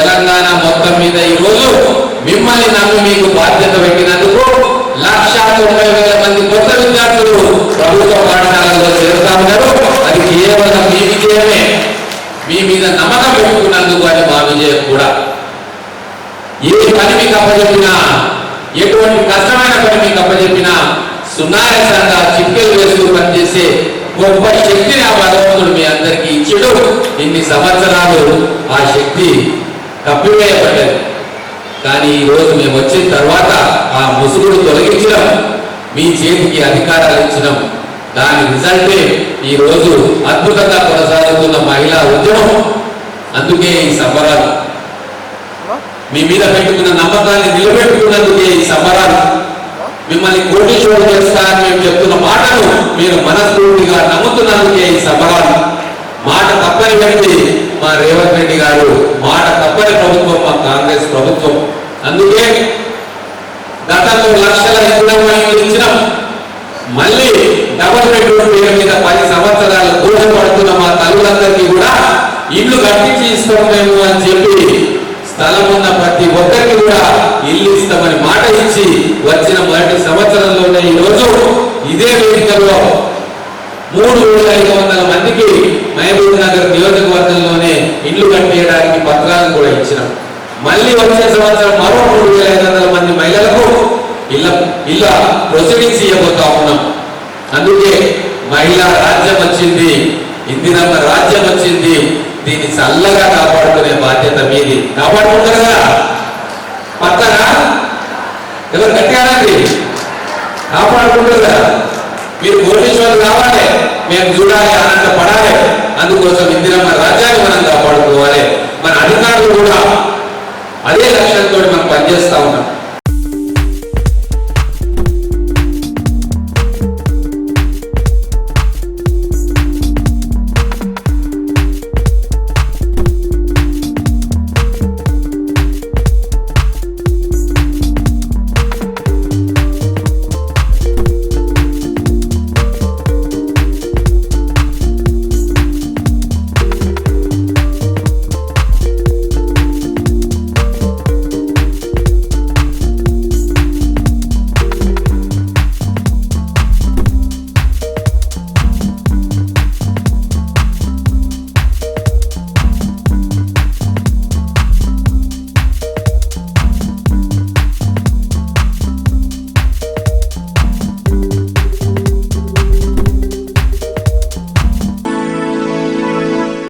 తెలంగాణ మొత్తం మీద ఈరోజు మిమ్మల్ని నన్ను మీకు బాధ్యత పెట్టినందుకు లక్ష తొంభై వేల మంది కొత్త విద్యార్థులు ప్రభుత్వ పాఠశాలలో చేరుతా ఉన్నారు. అది కేవలం మీ విజయమే. మీ మీద నమ్మకం పెట్టుకున్నందుకు అని మా విజయం కూడా. ఏ పని మీకు అప్పచెప్పినా ఎటువంటి కష్టమైన పని మీకు అప్పచెప్పినా సునాయాసంగా చిట్కలు వేస్తూ పనిచేసే గొప్ప శక్తిని ఆ భగవంతుడు మీ అందరికీ ఇచ్చాడు. ఇన్ని సంవత్సరాలు ఆ శక్తి కప్పివేయబడ్డది కానీ ఈ రోజు మేము వచ్చిన తర్వాత ఆ ముసుగుడు తొలగించడం మీ చేతికి అధికారాలు ఇచ్చడం దాని రిజల్టే ఈ రోజు అద్భుతంగా కొనసాగుతున్న మహిళా ఉద్యమం. అందుకే ఈ సంబరాలు. మీ మీద పెట్టుకున్న నమ్మకాన్ని నిలబెట్టుకున్నందుకే ఈ సంబరాలు. మిమ్మల్ని కోటీశ్వరులు చేస్తా అని మేము చెప్తున్న మాటను మీరు మనస్ఫూర్తిగా నమ్ముతున్నందుకే ఈ సంబరాలు. మాట తప్పని పెట్టి మా రేవంత్ రెడ్డి గారు మాట తప్పని ప్రభుత్వం మా కాంగ్రెస్ ప్రభుత్వం. అందుకే గతంలో లక్షల ఇరవై ఇచ్చినాం. మళ్ళీ డబుల్ బెడ్రూమ్ పేరు మీద పది సంవత్సరాలు దూరం పడుతున్న మా తల్లులందరికీ కూడా ఇల్లు కట్టించి ఇస్తాం మేము అని చెప్పి స్థలం ఉన్న ప్రతి ఒక్కరికి కూడా ఇల్లు ఇస్తామని మాట ఇచ్చి వచ్చిన మొదటి సంవత్సరంలోనే ఈ రోజు ఇదే వేదికలో మూడు వేల ఐదు వందల మందికి ఇల్లు కట్టేయడానికి పత్రాలను కూడా ఇచ్చినాం. మళ్ళీ వచ్చే సంవత్సరం మరో మూడు వేల ఐదు వందల మంది మహిళలకు ఇళ్ళ ఇళ్ళ ప్రొసీడింగ్స్ ఇవ్వబోతా ఉన్నాం. అందుకే మహిళా రాజ్యం వచ్చింది ఇందిరమ్మ రాజ్యం వచ్చింది దీన్ని చల్లగా కాపాడుకునే బాధ్యత మీది. కాపాడుకుంటారా? కదా ఎవరు కట్టారండి కాపాడుకుంటారు? మీరు కోటీశ్వరులు కావాలి మేము చూడాలి ఆనంద పడాలి అందుకోసం ఇందిరమ్మ రాజ్యాన్ని మనం కాపాడుకోవాలి మన అధికారులు